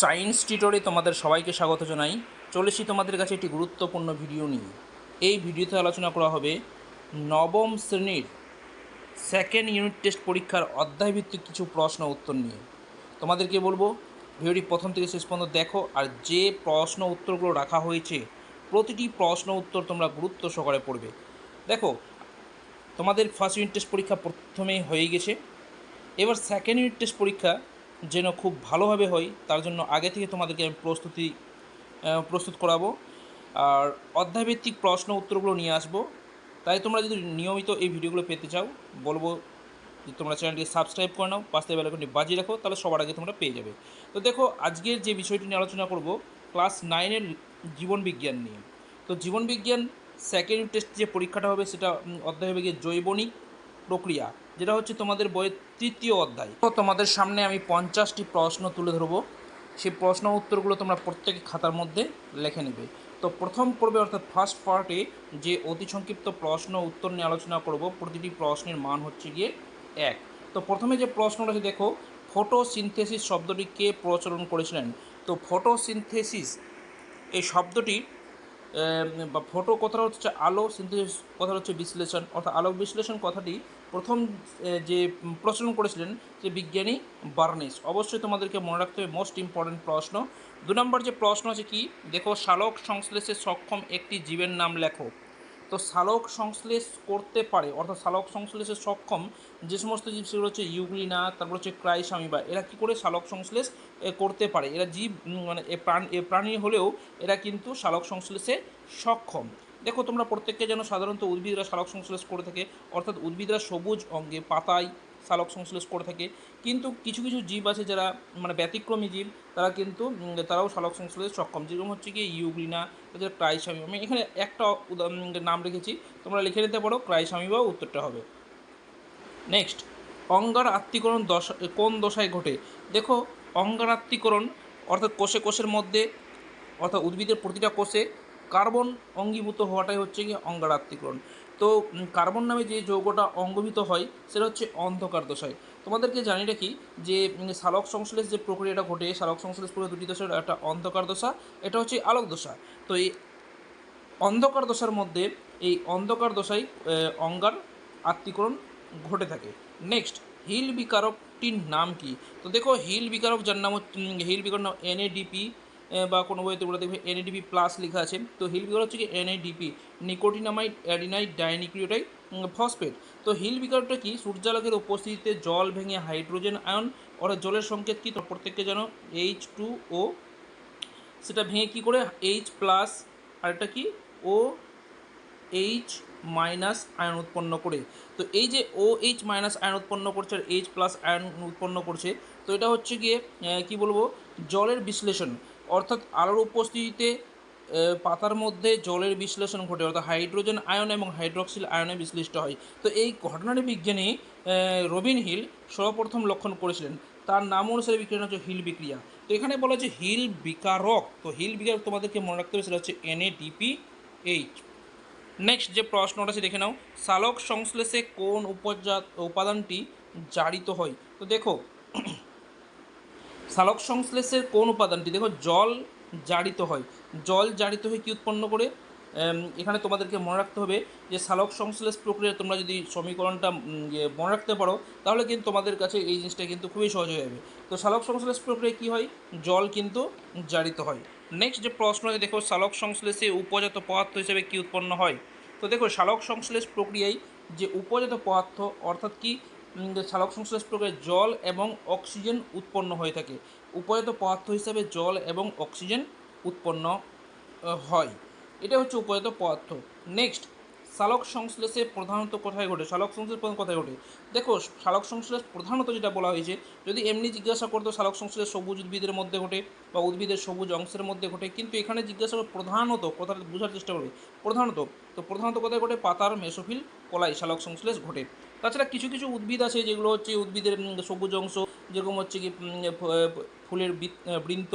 Science টিউটোরে তোমাদের সবাইকে স্বাগত জানাই। চলেছি তোমাদের কাছে একটি গুরুত্বপূর্ণ ভিডিও নিয়ে। এই ভিডিওতে আলোচনা করা হবে নবম শ্রেণির সেকেন্ড ইউনিট টেস্ট পরীক্ষার অধ্যায়ভিত্তিক কিছু প্রশ্ন উত্তর নিয়ে। তোমাদেরকে বলব, ভিডিওটি প্রথম থেকে শেষ পর্যন্ত দেখো আর যে প্রশ্ন উত্তরগুলো রাখা হয়েছে, প্রতিটি প্রশ্ন উত্তর তোমরা গুরুত্ব সহকারে পড়বে। দেখো, তোমাদের ফার্স্ট ইউনিট টেস্ট পরীক্ষা প্রথমেই হয়ে গেছে। এবার সেকেন্ড ইউনিট টেস্ট পরীক্ষা যেন খুব ভালোভাবে হয়, তার জন্য আগে থেকে তোমাদেরকে আমি প্রস্তুতি প্রস্তুত করাবো। আর অধ্যায়ভিত্তিক প্রশ্ন উত্তরগুলো নিয়ে আসব। তাই তোমরা যদি নিয়মিত এই ভিডিওগুলো পেতে চাও, বলব যে তোমরা চ্যানেলটিকে সাবস্ক্রাইব করে নাও, পাশে বেলাকনটি বাজিয়ে রাখো, তাহলে সবার আগে তোমরা পেয়ে যাবে। তো দেখো, আজকের যে বিষয়টি নিয়ে আলোচনা করব, ক্লাস নাইনের জীবনবিজ্ঞান নিয়ে। তো জীবনবিজ্ঞান সেকেন্ড টেস্ট যে পরীক্ষাটা হবে, সেটা অধ্যায় হবে গিয়ে জৈবনিক প্রক্রিয়া, যেটা হচ্ছে তোমাদের বইয়ের তৃতীয় অধ্যায়। তো তোমাদের সামনে আমি পঞ্চাশটি প্রশ্ন তুলে ধরবো। সেই প্রশ্ন উত্তরগুলো তোমরা প্রত্যেকে খাতার মধ্যে লিখে নেবে। তো প্রথম পর্বে অর্থাৎ ফার্স্ট পার্টে যে অতি সংক্ষিপ্ত প্রশ্ন উত্তর নিয়ে আলোচনা করব, প্রতিটি প্রশ্নের মান হচ্ছে গিয়ে এক। তো প্রথমে যে প্রশ্নটা আছে, দেখো, ফটোসিনথেসিস শব্দটি কে প্রচলন করেছিলেন? তো ফটোসিনথেসিস এই শব্দটি বা ফটো কথাটা হচ্ছে আলো, সিনথেসিস কথাটা হচ্ছে বিশ্লেষণ। অর্থাৎ আলোক বিশ্লেষণ কথাটি প্রথম যে প্রচলন করেছিলেন যে বিজ্ঞানী বার্নেস। অবশ্যই তোমাদেরকে মনে রাখতে হবে মোস্ট ইম্পর্ট্যান্ট প্রশ্ন। দু নম্বর যে প্রশ্ন আছে কি? দেখো, শালক সংশ্লেষে সক্ষম একটি জীবের নাম লেখো। তো সালোক সংশ্লেষ করতে পারে, অর্থাৎ সালোক সংশ্লেষে সক্ষম যে সমস্ত জীব, সেগুলো হচ্ছে ইউগ্লিনা, তারপর হচ্ছে ক্রাইসামিবা। এরা কী করে শালক সংশ্লেষ করতে পারে? এরা জীব মানে প্রাণ প্রাণী হলেও এরা কিন্তু শালক সংশ্লেষে সক্ষম। দেখো, তোমরা প্রত্যেককে যেন সাধারণত উদ্ভিদরা সালক সংশ্লেষ করে থাকে, অর্থাৎ উদ্ভিদরা সবুজ অঙ্গে পাতায় সালক সংশ্লেষ করে থাকে। কিন্তু কিছু কিছু জীব আছে যারা মানে ব্যতিক্রমী জীব, তারা কিন্তু তারাও সালক সংশ্লেষে সক্ষম। যেরকম হচ্ছে কি ইউগ্লিনা তাদের ক্রাইসামি আমি এখানে একটা নাম রেখেছি, তোমরা লিখে নিতে পারো ক্রাইসামি বা উত্তরটা হবে। নেক্সট অঙ্গার আত্মীকরণ দশা, কোন দশায় ঘটে? দেখো, অঙ্গার আত্মীকরণ অর্থাৎ কোষে কোষের মধ্যে, অর্থাৎ উদ্ভিদের প্রতিটা কোষে কার্বন অঙ্গীভূত হওয়াটাই হচ্ছে গিয়ে অঙ্গার আত্মীকরণ তো কার্বন নামে যে যৌগটা অঙ্গভূত হয়, সেটা হচ্ছে অন্ধকার দশায়। তোমাদেরকে জানি রাখি যে সালোক সংশ্লেষ যে প্রক্রিয়াটা ঘটে সালোক সংশ্লেষ প্রক্রিয়া দুটি দশার একটা অন্ধকার দশা, এটা হচ্ছে আলোক দশা। তো এই অন্ধকার দশার মধ্যে এই অন্ধকার দশায় অঙ্গার আত্মীকরণ ঘটে থাকে। নেক্সট, হিল বিকারকটির নাম কি? তো দেখো, হিল বিকারক যার নাম হিল বিকারক নাম এনএডিপি বা কোনো বইতে তোমরা দেখবে এনএডিপি প্লাস লেখা আছে। তো হিল বিকারক হচ্ছে কি NADP nicotinamide, adenine dinucleotide phosphate. তো হিল বিকারকটা কি? সূর্যালোকের উপস্থিতিতে জল ভেঙে হাইড্রোজেন আয়ন অর্থাৎ জলের সংকেত কি? তো প্রত্যেককে যেন এইচ টু ও সেটা ভেঙে কী করে? এইচ প্লাস আরেকটা কি? ও এইচ মাইনাস আয়ন উৎপন্ন করে। তো এই যে ও এইচ মাইনাস আয়ন উৎপন্ন করছে আর এইচ প্লাস আয়ন উৎপন্ন করছে, তো এটা হচ্ছে গিয়ে কি বলব? জলের বিশ্লেষণ। অর্থাৎ আলোর উপস্থিতিতে পাতার মধ্যে জলের বিশ্লেষণ ঘটে, অর্থাৎ হাইড্রোজেন আয়ন এবং হাইড্রক্সিল আয়নে বিশ্লিষ্ট হয়। তো এই ঘটনাটি বিজ্ঞানী রবিন হিল সর্বপ্রথম লক্ষণ করেছিলেন। তার নাম অনুসারে বিক্রিয়া হচ্ছে হিল বিক্রিয়া। তো এখানে বলা হচ্ছে হিল বিকারক। তো হিল বিকারক তোমাদেরকে মনে রাখতে হবে, সেটা হচ্ছে এনএডিপি এইচ নেক্সট যে প্রশ্নটা আছে, দেখে নাও। সালক সংশ্লেষে কোন উপজাত উপাদানটি জারিত হয়? তো দেখো সালোক সংশ্লেষের কোন উপাদানটি? দেখো, জল জারিত হয়। জল জারিত হয়ে কি উৎপন্ন করে? এখানে তোমাদেরকে মনে রাখতে হবে যে, সালোক সংশ্লেষ প্রক্রিয়া তোমরা যদি সমীকরণটা ইয়ে মনে রাখতে পারো, তাহলে কিন্তু তোমাদের কাছে এই জিনিসটা কিন্তু খুবই সহজ হয়ে যাবে। তো সালক সংশ্লেষ প্রক্রিয়া কী হয়? জল কিন্তু জারিত হয়। নেক্সট যে প্রশ্ন দেখো, সালোক সংশ্লেষে উপজাত পদার্থ হিসেবে কি উৎপন্ন হয়? তো দেখো, সালক সংশ্লেষ প্রক্রিয়ায় যে উপজাত পদার্থ, অর্থাৎ কি? উম, যে সংশ্লেষ প্রক্রিয়ায় জল এবং অক্সিজেন উৎপন্ন হয়ে থাকে। উপজাত পদার্থ হিসাবে জল এবং অক্সিজেন উৎপন্ন হয়। এটা হচ্ছে উপজাত পদার্থ। নেক্সট সালোক সংশ্লেষে প্রধানত কোথায় ঘটে? সালোক সংশ্লেষ প্রধানত কোথায় ঘটে? দেখো সালোক সংশ্লেষ প্রধানত যেটা বলা হয়েছে যদি এমনি জিজ্ঞাসা করতো সালোক সংশ্লেষ সবুজ উদ্ভিদের মধ্যে ঘটে বা উদ্ভিদের সবুজ অংশের মধ্যে ঘটে কিন্তু এখানে জিজ্ঞাসা করে প্রধানত কথাটা বোঝার চেষ্টা করবে প্রধানত। তো প্রধানত কোথায় ঘটে? পাতার মেসোফিল কলাই সালোক সংশ্লেষ ঘটে। তাছাড়া কিছু কিছু উদ্ভিদ আছে যেগুলো হচ্ছে উদ্ভিদের সবুজ অংশ, যেরকম হচ্ছে কি ফুলের বৃন্ত,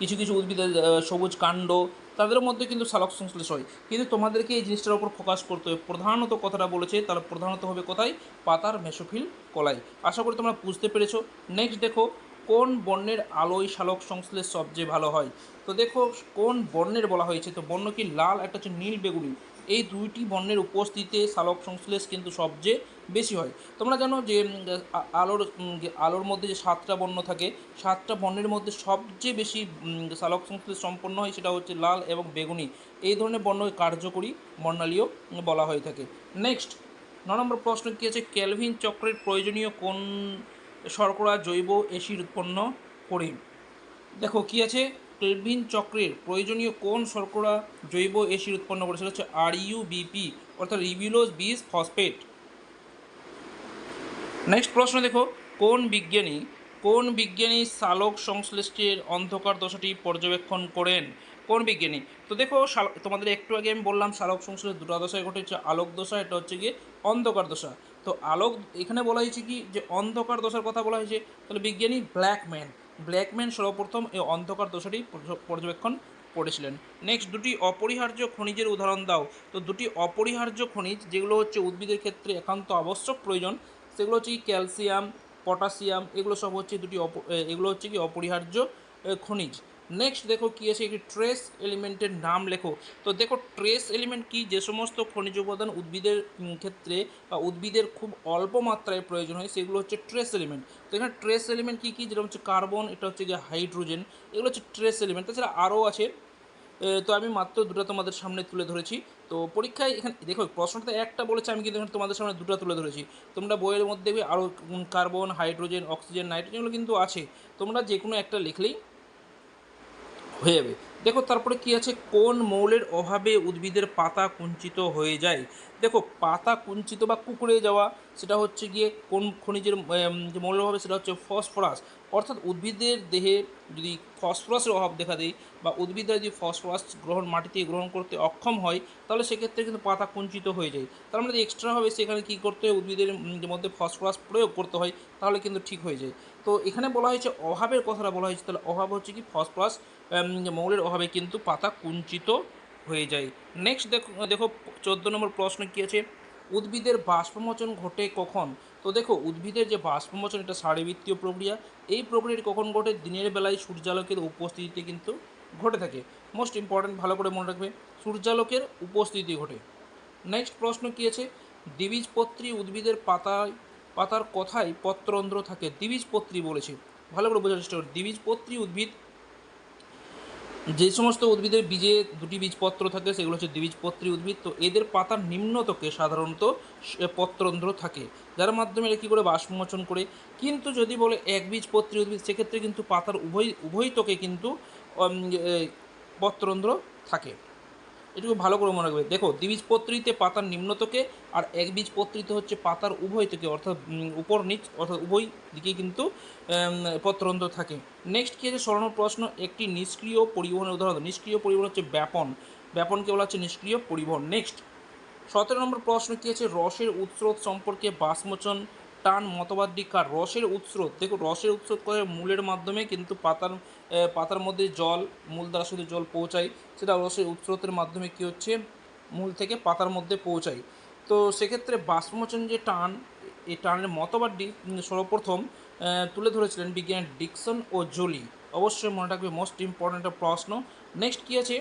কিছু কিছু উদ্ভিদের সবুজ কাণ্ড, তাদের মধ্যে কিন্তু সালক সংশ্লেষ হয়। কিন্তু তোমাদেরকে এই জিনিসটার উপর ফোকাস করতে হবে। প্রধানত কথাটা বলেছে, তাহলে প্রধানত হবে কোথায়? পাতার মেসোফিল কলাই। আশা করি তোমরা বুঝতে পেরেছ। নেক্সট দেখো কোন বর্ণের আলোয় শালক সংশ্লেষ সবচেয়ে ভালো হয়? তো দেখো, কোন বর্ণের বলা হয়েছে? তো বর্ণ কি লাল, একটা হচ্ছে নীল বেগুনি। এই দুইটি বর্ণের উপস্থিতিতে শালক সংশ্লেষ কিন্তু সবচেয়ে বেশি হয়। তোমরা জানো যে আলোর আলোর মধ্যে যে সাতটা বর্ণ থাকে, সাতটা বর্ণের মধ্যে সবচেয়ে বেশি শালক সংশ্লেষ সম্পন্ন হয় সেটা হচ্ছে লাল এবং বেগুনি। এই ধরনের বর্ণ কার্যকরী বর্ণালীয় বলা হয়ে থাকে। নেক্সট ন নম্বর প্রশ্ন কী আছে? ক্যালভিন চক্রের প্রয়োজনীয় কোন শর্করা, জৈব এসিড উৎপন্ন করে। দেখো, কি আছে? ক্যালভিন চক্রের প্রয়োজনীয় কোন শর্করা জৈব এসিড উৎপন্ন করে? সেটা হচ্ছে আর বিপি অর্থাৎ রিবিউলোজ বিস ফসফেট। নেক্সট প্রশ্ন দেখো, কোন বিজ্ঞানী কোন বিজ্ঞানী সালোক সংশ্লিষ্টের অন্ধকার দশাটি পর্যবেক্ষণ করেন? কোন বিজ্ঞানী? তো দেখো তোমাদের একটু আগে আমি বললাম, সালোক সংশ্লেষ দুটো দশায় ঘটে হচ্ছে আলোক দশা, এটা হচ্ছে গিয়ে অন্ধকার দশা। তো আলোক এখানে বলা হয়েছে কি যে অন্ধকার দশার কথা বলা হয়েছে, তাহলে বিজ্ঞানী ব্ল্যাকম্যান ব্ল্যাকম্যান সর্বপ্রথম এই অন্ধকার দশাটি পর্যবেক্ষণ করেছিলেন। নেক্সট দুটি অপরিহার্য খনিজের উদাহরণ দাও। তো দুটি অপরিহার্য খনিজ, যেগুলো হচ্ছে উদ্ভিদের ক্ষেত্রে একান্ত আবশ্যক প্রয়োজন, সেগুলো হচ্ছে কি ক্যালসিয়াম, পটাশিয়াম, এগুলো সব হচ্ছে দুটি অপ- এগুলো হচ্ছে কি অপরিহার্য খনিজ। নেক্সট দেখো কি আছে? একটি ট্রেস এলিমেন্টের নাম লেখো। তো দেখো ট্রেস এলিমেন্ট কি? যে সমস্ত খনিজ উপাদান উদ্ভিদের ক্ষেত্রে বা উদ্ভিদের খুব অল্প মাত্রায় প্রয়োজন হয়, সেগুলো হচ্ছে ট্রেস এলিমেন্ট তো এখানে ট্রেস এলিমেন্ট কী কী? যেটা হচ্ছে কার্বন এটা হচ্ছে গিয়ে হাইড্রোজেন এগুলো হচ্ছে ট্রেস এলিমেন্ট তাছাড়া আরও আছে তো আমি মাত্র দুটো তোমাদের সামনে তুলে ধরেছি। তো পরীক্ষায় এখানে, দেখো, প্রশ্নটা একটা বলেছে, আমি কিন্তু এখানে তোমাদের সামনে দুটো তুলে ধরেছি। তোমরা বইয়ের মধ্যে আরও কার্বন হাইড্রোজেন অক্সিজেন নাইট্রোজেন এগুলো কিন্তু আছে। তোমরা যে কোনো একটা লিখলেই হয়ে যাবে। দেখো তারপরে কি আছে? কোন মৌলের অভাবে উদ্ভিদের পাতা কুঞ্চিত হয়ে যায়? দেখো পাতা কুঞ্চিত বা কুকুরে যাওয়া, সেটা হচ্ছে গিয়ে কোন খনিজের যে মৌলের অভাবে, সেটা হচ্ছে ফসফরাস। অর্থাৎ উদ্ভিদের দেহে যদি ফসফরাসের অভাব দেখা দেয় বা উদ্ভিদরা যদি ফসফরাস গ্রহণ মাটিতে গ্রহণ করতে অক্ষম হয়, তাহলে সেক্ষেত্রে কিন্তু পাতা কুঞ্চিত হয়ে যায়। তার মানে এক্সট্রাভাবে সেখানে কী করতে হয়, উদ্ভিদের মধ্যে ফসফরাস প্রয়োগ করতে হয়, তাহলে কিন্তু ঠিক হয়ে যায়। তো এখানে বলা হয়েছে অভাবের কথাটা বলা হয়েছে, তাহলে অভাব হচ্ছে কি ফসফরাস মৌলের অভাবে কিন্তু পাতা কুঞ্চিত হয়ে যায়। নেক্সট দেখো দেখো চোদ্দ নম্বর প্রশ্ন কী আছে? উদ্ভিদের বাষ্পমোচন ঘটে কখন? তো দেখো, উদ্ভিদের যে বাষ্পমোচন, এটা শারীরবৃত্তীয় প্রক্রিয়া, এই প্রক্রিয়াটি কখন ঘটে? দিনের বেলায় সূর্যালোকের উপস্থিতিতে কিন্তু ঘটে থাকে। মোস্ট ইম্পর্ট্যান্ট ভালো করে মনে রাখবে, সূর্যালোকের উপস্থিতি ঘটে। নেক্সট প্রশ্ন কী আছে? দ্বিবীজপত্রী উদ্ভিদের পাতায়, পাতার কথায় পত্রন্ধ্র থাকে। দ্বিবীজপত্রী বলেছে। ভালো করে বোঝার চেষ্টা করো। দ্বিবীজপত্রী উদ্ভিদ যে সমস্ত উদ্ভিদের বীজে দুটি বীজপত্র থাকে, সেগুলো হচ্ছে দ্বিবীজপত্রী উদ্ভিদ, তো এদের পাতার নিম্নতকে সাধারণত পত্রন্ধ্র থাকে, যার মাধ্যমে এরা কী করে বাষ্পমোচন করে। কিন্তু যদি বলে একবীজপত্রী উদ্ভিদ, সেক্ষেত্রে কিন্তু পাতার উভয় উভয় ত্বকে কিন্তু পত্রন্ধ্র থাকে। এটুকু ভালো করে মনে রাখবে। দেখো দ্বিবীজপত্রীতে পাতার নিম্নতকে আর একবীজপত্রীতে হচ্ছে পাতার উভয় থেকে অর্থাৎ উপর নিচ অর্থাৎ উভয় দিকে কিন্তু উম, পত্রন্ধ্র থাকে। নেক্সট কী আছে? স্মরণ প্রশ্ন একটি নিষ্ক্রিয় পরিবহনের উদাহরণ। নিষ্ক্রিয় পরিবহন হচ্ছে ব্যাপন। ব্যাপনকে বলা হচ্ছে নিষ্ক্রিয় পরিবহন। নেক্সট সতেরো নম্বর প্রশ্ন কী আছে? রসের উৎস্রোত সম্পর্কে বাসমোচন টান মতবাদটি কার রসের উৎস্রোত। দেখো রসের উৎস্রোত করে মূলের মাধ্যমে কিন্তু পাতার পাতার মধ্যে জল, মূল দ্বারা শুধু জল পৌঁছায়, সেটা রসের উৎস্রোতের মাধ্যমে কী হচ্ছে? মূল থেকে পাতার মধ্যে পৌঁছায়। তো সেক্ষেত্রে বাষ্পমোচন যে টান এই টানের মতবাদটি সর্বপ্রথম তুলে ধরেছিলেন বিজ্ঞানী ডিকসন ও জোলি। অবশ্যই মনে রাখবে মোস্ট ইম্পর্ট্যান্ট প্রশ্ন। নেক্সট কী আছে?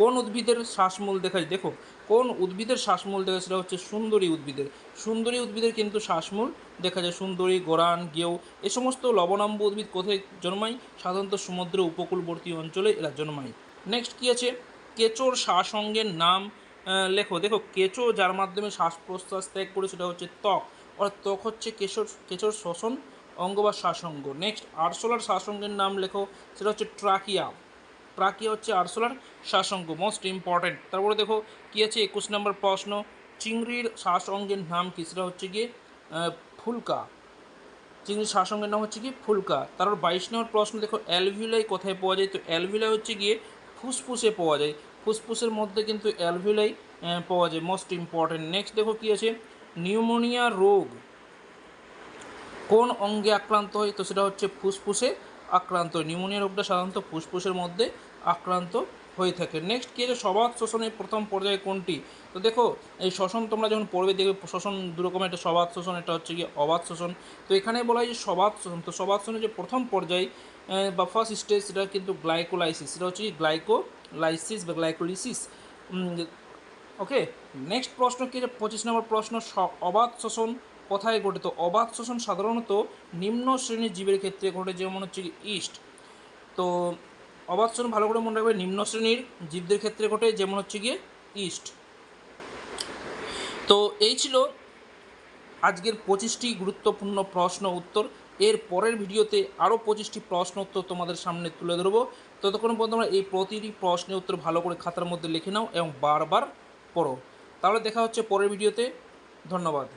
কোন উদ্ভিদের শ্বাসমূল দেখা যায়? দেখো, কোন উদ্ভিদের শ্বাসমূল দেখা সেটা হচ্ছে সুন্দরী উদ্ভিদের। সুন্দরী উদ্ভিদের কিন্তু শ্বাসমূল দেখা যায়। সুন্দরী, গোরান, গেউ, এ সমস্ত লবণাম্ব উদ্ভিদ কোথায় জন্মায়? সাধারণত সমুদ্র উপকূলবর্তী অঞ্চলে এরা জন্মায়। নেক্সট কী আছে? কেঁচোর শ্বাসঙ্গের নাম লেখো। দেখো, কেঁচো যার মাধ্যমে শ্বাস প্রশ্বাস ত্যাগ করে সেটা হচ্ছে ত্বক। অর্থাৎ ত্বক হচ্ছে কেশর কেঁচোর শ্বসন, অঙ্গ বা শ্বাসঙ্গ। নেক্সট আরশোলার শ্বাসঙ্গের নাম লেখো। সেটা হচ্ছে ট্রাকিয়া। ট্রাকিয়া হচ্ছে আরশোলার শ্বাসঙ্গ মোস্ট ইম্পর্ট্যান্ট তারপরে দেখো কী আছে? একুশ নম্বর প্রশ্ন চিংড়ির শ্বাস অঙ্গের নাম কী? সেটা হচ্ছে গিয়ে ফুলকা। চিংড়ির শ্বাস অঙ্গের নাম হচ্ছে কি ফুলকা। তারপর বাইশ নম্বর প্রশ্ন দেখো অ্যালভিলাই কোথায় পাওয়া যায়? তো অ্যালভিলাই হচ্ছে গিয়ে ফুসফুসে পাওয়া যায়। ফুসফুসের মধ্যে কিন্তু অ্যালভিলাই আহ, পাওয়া যায় মোস্ট ইম্পর্ট্যান্ট নেক্সট দেখো কী আছে? নিউমোনিয়া রোগ। কোন অঙ্গে আক্রান্ত হয়? তো সেটা হচ্ছে ফুসফুসে আক্রান্ত নিউমোনিয়া রোগটা সাধারণত ফুসফুসের মধ্যে আক্রান্ত হয়ে থাকে। নেক্সট কি আছে সবাদ শোষণের প্রথম পর্যায়ে কোনটি? তো দেখো, এই শ্বসন তোমরা যখন পড়বে, দেখবে শ্বসন দু একটা সবাদ শোষণ, এটা হচ্ছে কি অবাধ শোষণ। তো এখানে বলা হয় যে সবাদ শোষণ, তো সবাদ শোষণের যে প্রথম পর্যায়ে বা ফার্স্ট স্টেজ সেটা কিন্তু গ্লাইকোলাইসিস সেটা হচ্ছে কি গ্লাইকোলাইসিস বা গ্লাইকোলিসিস ওকে নেক্সট প্রশ্ন কি আছে পঁচিশ নম্বর প্রশ্ন অবাধ শোষণ কোথায় ঘটে তো অবাধ শোষণ সাধারণত নিম্ন শ্রেণির জীবের ক্ষেত্রে ঘটে, যেমন হচ্ছে কি ইস্ট। তো অবাধ শোষণ ভালো করে মনে রাখবে, নিম্ন শ্রেণির জীবদের ক্ষেত্রে ঘটে, যেমন হচ্ছে গিয়ে ইস্ট। তো এই ছিল আজকের পঁচিশটি গুরুত্বপূর্ণ প্রশ্ন উত্তর। এর পরের ভিডিওতে আরও পঁচিশটি প্রশ্ন উত্তর তোমাদের সামনে তুলে ধরবো। ততক্ষণ পর্যন্ত তোমরা এই প্রতিটি প্রশ্নের উত্তর ভালো করে খাতার মধ্যে লিখে নাও এবং বারবার পড়ো। তাহলে দেখা হচ্ছে পরের ভিডিওতে। ধন্যবাদ।